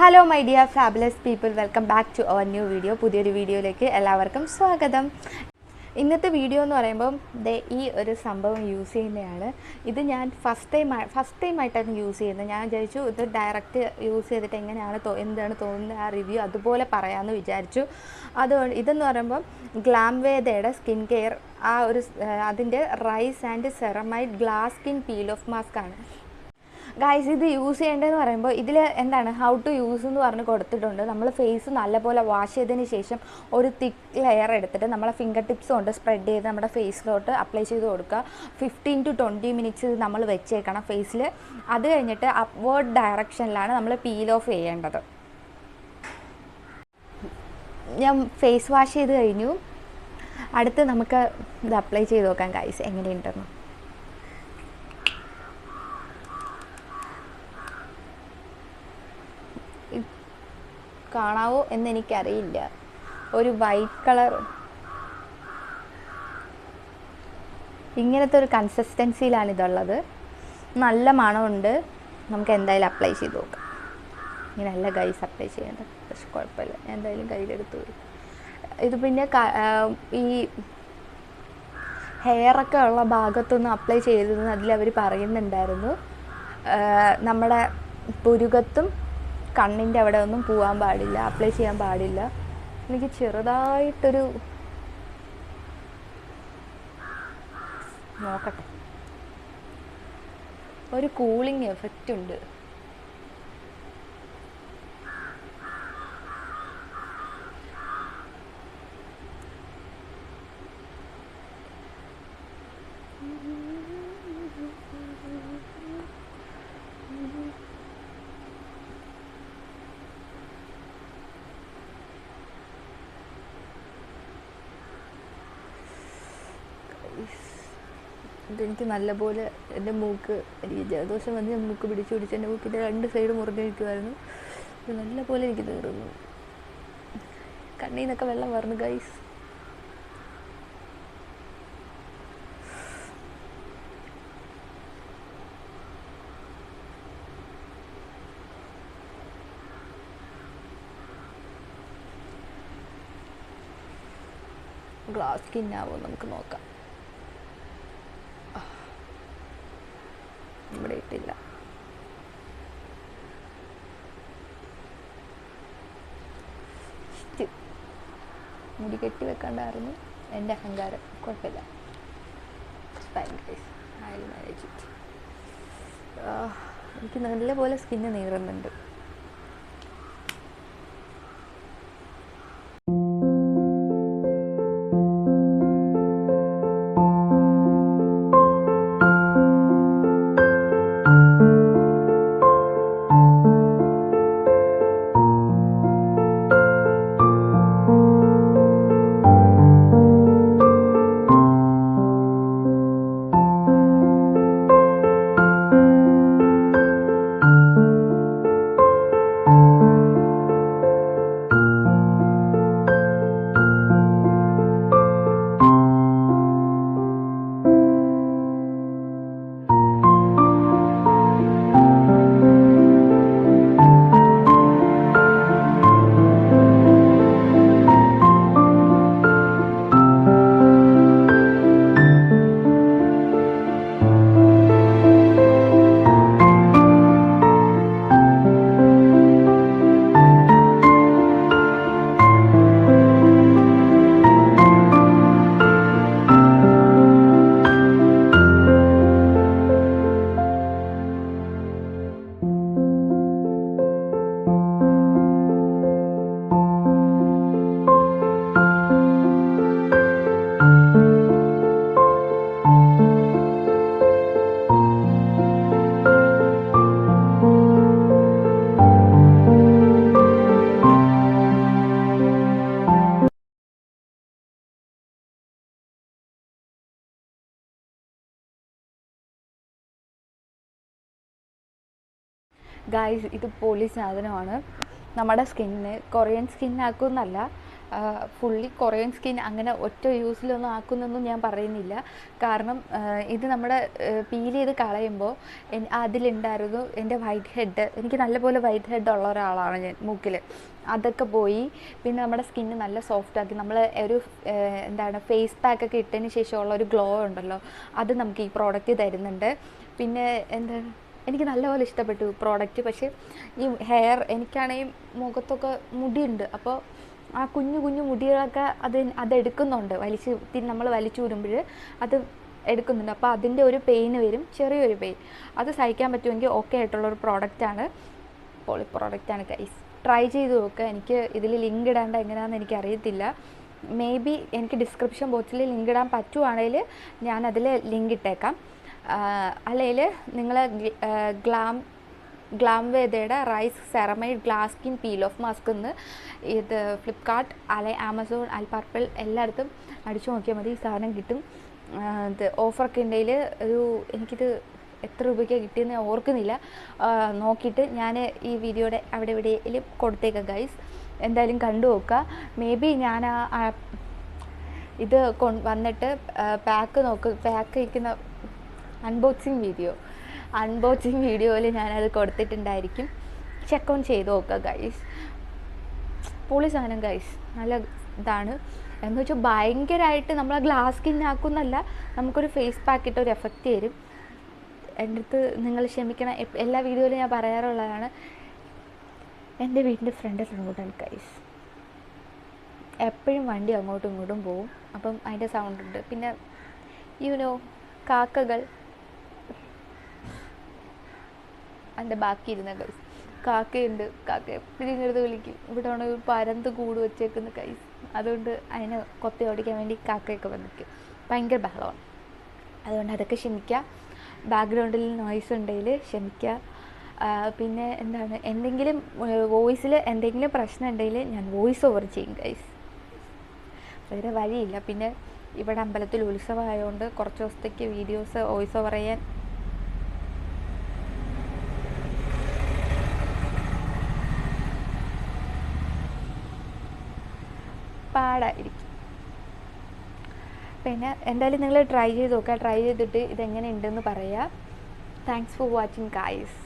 Hello my dear fabulous people welcome back to our new video പുതിയൊരു വീഡിയോയിലേക്ക് എല്ലാവർക്കും സ്വാഗതം. ഇന്നത്തെ വീഡിയോ എന്ന് പറയുമ്പം ദേ ഈ ഒരു സംഭവം യൂസ് ചെയ്യുന്നതാണ്. ഇത് ഞാൻ ഫസ്റ്റ് ടൈം ഫസ്റ്റ് ടൈം ആയിട്ടാണ് യൂസ് ചെയ്യുന്നത്. ഞാൻ വിചാരിച്ചു ഇത് ഡയറക്റ്റ് യൂസ് ചെയ്തിട്ട് എങ്ങനെയാണ് എന്താണ് തോന്നുന്നത് ആ റിവ്യൂ അതുപോലെ പറയാമെന്ന് വിചാരിച്ചു. അതുകൊണ്ട് ഇതെന്ന് പറയുമ്പം ഗ്ലാംവേദയുടെ സ്കിൻ കെയർ ആ ഒരു അതിന്റെ rice and ceramide glass skin peel off mask ആണ്. ഗൈസ് ഇത് യൂസ് ചെയ്യേണ്ടതെന്ന് പറയുമ്പോൾ ഇതിൽ എന്താണ്? ഹൗ ടു യൂസ് എന്ന് പറഞ്ഞ് കൊടുത്തിട്ടുണ്ട്. നമ്മൾ ഫേസ് നല്ലപോലെ വാഷ് ചെയ്തതിന് ശേഷം ഒരു തിക്ക് ലെയർ എടുത്തിട്ട് നമ്മളെ ഫിംഗർ ടിപ്സ് കൊണ്ട് സ്പ്രെഡ് ചെയ്ത് നമ്മുടെ ഫേസിലോട്ട് അപ്ലൈ ചെയ്ത് കൊടുക്കുക. ഫിഫ്റ്റീൻ ടു ട്വന്റി മിനിറ്റ്സ് ഇത് നമ്മൾ വെച്ചേക്കണം ഫേസിൽ അത് കഴിഞ്ഞിട്ട് അപ്വേർഡ് ഡയറക്ഷനിലാണ് നമ്മൾ പീൽ ഓഫ് ചെയ്യേണ്ടത്. ഞാൻ ഫേസ് വാഷ് ചെയ്ത് കഴിഞ്ഞു. അടുത്ത് നമുക്ക് ഇത് അപ്ലൈ ചെയ്ത് നോക്കാം ഗൈസ് എങ്ങനെയുണ്ടെന്ന്. കാണാവോ എന്ന് എനിക്കറിയില്ല ഒരു വൈറ്റ് കളർ ഇങ്ങനത്തെ ഒരു കൺസിസ്റ്റൻസിയിലാണ് ഇതുള്ളത് നല്ല മണമുണ്ട്. നമുക്ക് എന്തായാലും അപ്ലൈ ചെയ്ത് നോക്കാം. ഇങ്ങനെയല്ല ഗൈസ് അപ്ലൈ ചെയ്യേണ്ടത്. പക്ഷെ കുഴപ്പമില്ല. ഞാൻ എന്തായാലും കയ്യിലെടുത്ത് പോയി. ഇത് പിന്നെ ഈ ഹെയറൊക്കെ ഉള്ള ഭാഗത്തൊന്ന് അപ്ലൈ ചെയ്തതെന്ന് അതിൽ അവർ പറയുന്നുണ്ടായിരുന്നു നമ്മുടെ പുരുകത്തും കണ്ണിന്റെ അവിടെ ഒന്നും പോകാൻ പാടില്ല അപ്ലൈ ചെയ്യാൻ പാടില്ല. എനിക്ക് ചെറുതായിട്ടൊരു നോക്കട്ടെ. ഒരു കൂളിംഗ് എഫക്റ്റ് ഉണ്ട്. ഇതെനിക്ക് നല്ലപോലെ എന്റെ മൂക്ക് എനിക്ക് ജലദോഷം വന്ന് ഞാൻ മൂക്ക് പിടിച്ചു പിടിച്ച് എന്റെ മൂക്കിന്റെ രണ്ട് സൈഡ് മുറിഞ്ഞിരിക്കുമായിരുന്നു ഇത് നല്ലപോലെ എനിക്ക് തീർന്നു കണ്ണിൽ നിന്നൊക്കെ വെള്ളം വരണം ഗൈസ്. ഗ്ലാസ് സ്കിന്നാവോ നമുക്ക് നോക്കാം ഇവിടെ ഇട്ടില്ല Still. മുടി കെട്ടി വെക്കണ്ടായിരുന്നു. എന്റെ അഹങ്കാരം. കുഴപ്പമില്ല. എനിക്ക് നല്ലപോലെ സ്കിന്ന് നീറുന്നുണ്ട്. ഗായ്സ് ഇത് പൊളി സാധനമാണ്. നമ്മുടെ സ്കിന്നിന് കൊറിയൻ സ്കിൻ ആക്കുന്നല്ല ഫുള്ളി കൊറിയൻ സ്കിൻ അങ്ങനെ ഒറ്റ യൂസിലൊന്നും ആക്കുന്നൊന്നും ഞാൻ പറയുന്നില്ല. കാരണം ഇത് നമ്മുടെ പീൽ ചെയ്ത് കളയുമ്പോൾ അതിലുണ്ടായിരുന്നു എന്റെ വൈറ്റ് ഹെഡ്. എനിക്ക് നല്ലപോലെ വൈറ്റ് ഹെഡ് ഉള്ള ഒരാളാണ് ഞാൻ മൂക്കിൽ അതൊക്കെ പോയി. പിന്നെ നമ്മുടെ സ്കിന്ന് നല്ല സോഫ്റ്റ് ആക്കി. നമ്മൾ ഒരു എന്താണ് ഫേസ് പാക്ക് ഒക്കെ ഇട്ടതിന് ശേഷമുള്ള ഒരു ഗ്ലോ ഉണ്ടല്ലോ. അത് നമുക്ക് ഈ പ്രോഡക്റ്റ് തരുന്നുണ്ട്. പിന്നെ എന്താണ്? എനിക്ക് നല്ലപോലെ ഇഷ്ടപ്പെട്ടു പ്രോഡക്റ്റ് പക്ഷേ ഈ ഹെയർ എനിക്കാണെങ്കിൽ മുഖത്തൊക്കെ മുടിയുണ്ട്. അപ്പോൾ ആ കുഞ്ഞു കുഞ്ഞു മുടികളൊക്കെ അത് അതെടുക്കുന്നുണ്ട് വലിച്ച് നമ്മൾ വലിച്ചു വരുമ്പോൾ അത് എടുക്കുന്നുണ്ട്. അപ്പോൾ അതിന്റെ ഒരു പെയിൻ വരും ചെറിയൊരു പെയിൻ അത് സഹിക്കാൻ പറ്റുമെങ്കിൽ ഓക്കെ ആയിട്ടുള്ള ഒരു പ്രോഡക്റ്റാണ് പോളി പ്രോഡക്റ്റാണ് ഗൈസ് ട്രൈ ചെയ്ത് നോക്കുക എനിക്ക് ഇതിൽ ലിങ്ക് ഇടാണ്ട് എങ്ങനെയാണെന്ന് എനിക്ക് അറിയത്തില്ല മേ ബി എനിക്ക് ഡിസ്ക്രിപ്ഷൻ ബോക്സിൽ ലിങ്ക് ഇടാൻ പറ്റുവാണെങ്കിൽ ഞാനതിൽ ലിങ്ക് ഇട്ടേക്കാം. അല്ലെങ്കിൽ നിങ്ങൾ ഗ്ലാം ഗ്ലാം വേദയുടെ rice ceramide glass skin peel off mask എന്ന് ഇത് ഫ്ലിപ്കാർട്ട് അല്ലെ ആമസോൺ അൽപർപ്പിൾ എല്ലായിടത്തും അടിച്ചു നോക്കിയാൽ മതി. ഈ സാധനം കിട്ടും. ഇത് ഓഫറൊക്കെ ഉണ്ടെങ്കിൽ ഒരു എനിക്കിത് എത്ര രൂപയ്ക്കാണ് കിട്ടിയെന്ന് ഓർക്കുന്നില്ല. നോക്കിയിട്ട് ഞാൻ ഈ വീഡിയോയുടെ അവിടെ എവിടെയെങ്കിലും കൊടുത്തേക്കാം ഗൈസ് എന്തായാലും കണ്ടു നോക്കുക. മേ ബി ഞാൻ ആ- ഇത് കൊ വന്നിട്ട് പാക്ക് നോക്ക് പാക്ക് ഇരിക്കുന്ന അൺബോക്സിങ് വീഡിയോ അൺബോക്സിങ് വീഡിയോയിൽ ഞാനത് കൊടുത്തിട്ടുണ്ടായിരിക്കും. ചെക്ക് ഓൺ ചെയ്ത് നോക്കുക ഗൈസ് പൊളി സാധനം ഗൈസ് നല്ല ഇതാണ്. എന്ന് വെച്ചാൽ ഭയങ്കരമായിട്ട് നമ്മൾ ഗ്ലാസ് സ്കിന്നാക്കുന്നല്ല നമുക്കൊരു ഫേസ് പാക്ക് ഇട്ട് ഒരു എഫക്റ്റ് തരും. എന്റെ അടുത്ത് നിങ്ങൾ ക്ഷമിക്കണം എല്ലാ വീഡിയോയിലും ഞാൻ പറയാറുള്ളതാണ് എന്റെ വീടിന്റെ ഫ്രണ്ട് റോഡാണ് ഗൈസ് എപ്പോഴും വണ്ടി അങ്ങോട്ടും ഇങ്ങോട്ടും പോവും അപ്പം അതിന്റെ സൗണ്ട് ഉണ്ട്. പിന്നെ യുനോ കാക്കകൾ അതിന്റെ ബാക്കി ഇരുന്ന കൈസ് കാക്കയുണ്ട്. കാക്ക എപ്പോഴും ഇങ്ങനെ വിളിക്കും. ഇവിടെ ആണ് ഒരു പരന്ത് കൂട് വെച്ചേക്കുന്ന കൈസ് അതുകൊണ്ട് അതിനെ കൊത്തി ഓടിക്കാൻ വേണ്ടി കാക്കയൊക്കെ വന്നിരിക്കും ഭയങ്കര ബഹളമാണ്. അതുകൊണ്ട് അതൊക്കെ ക്ഷമിക്കുക. ബാക്ക്ഗ്രൗണ്ടിൽ നോയ്സ് ഉണ്ടെങ്കിൽ ക്ഷമിക്കുക. പിന്നെ എന്താണ്? എന്തെങ്കിലും വോയിസിൽ എന്തെങ്കിലും പ്രശ്നം ഉണ്ടെങ്കിൽ ഞാൻ വോയിസ് ഓവർ ചെയ്യും ഗൈസ് വേറെ വഴിയില്ല. പിന്നെ ഇവിടെ അമ്പലത്തിൽ ഉത്സവമായതുകൊണ്ട് കുറച്ച് ദിവസത്തേക്ക് വീഡിയോസ് വോയിസ് ഓവർ ചെയ്യാൻ പാടായിരിക്കും പിന്നെ എന്തായാലും നിങ്ങൾ ട്രൈ ചെയ്ത് നോക്കുക. ട്രൈ ചെയ്തിട്ട് ഇതെങ്ങനെ ഉണ്ടെന്ന് പറയുക. Thanks for watching guys